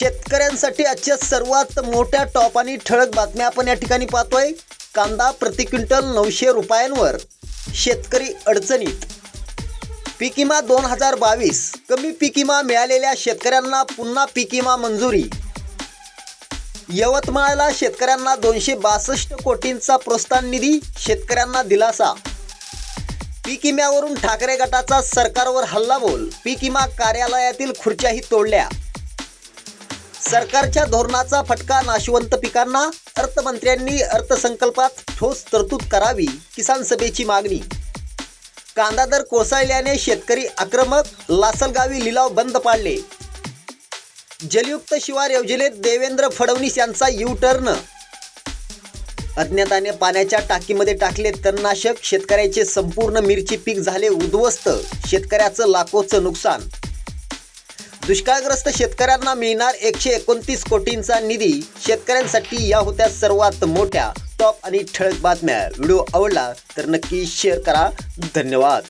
शेतकऱ्यांसाठी आजच्या सर्वात मोठ्या टॉप आणि ठळक बातम्या आपण या ठिकाणी पाहतोय. कांदा प्रति क्विंटल नऊशे रुपयांवर. शेतकरी अडचणीत. पीक विमा दोन हजार बावीस. कमी पीक विमा मिळालेल्या शेतकऱ्यांना पुन्हा पीक विमा मंजुरी. यवतमाळला शेतकऱ्यांना दोनशे बासष्ट कोटींचा प्रोत्साहन निधी शेतकऱ्यांना दिलासा. पीक विम्यावरून ठाकरे गटाचा सरकारवर हल्लाबोल. पीक विमा कार्यालयातील खुर्च्याही तोडल्या. सरकारच्या धोरणाचा फटका नाशवंत पिकांना अर्थमंत्र्यांनी अर्थसंकल्पात ठोस तरतूद करावी किसान सभेची मागणी. कांदा दर कोसळल्याने शेतकरी आक्रमक लासलगावी लिलाव बंद पाडले. जलयुक्त शिवार योजनेत देवेंद्र फडणवीस यांचा यू टर्न अज्ञाताने पाण्याच्या टाकीमध्ये टाकले तणनाशक शेतकऱ्याचे संपूर्ण मिरची पीक झाले उद्ध्वस्त शेतकऱ्याचं लाखोचं नुकसान. दुष्काळग्रस्त शेतकऱ्यांना मिळणार एकशे एकोणतीस कोटींचा निधी. शेतकऱ्यांसाठी या होत्या सर्वात मोठ्या टॉप आणि ठळक बातम्या. व्हिडिओ आवडला तर नक्की शेअर करा. धन्यवाद.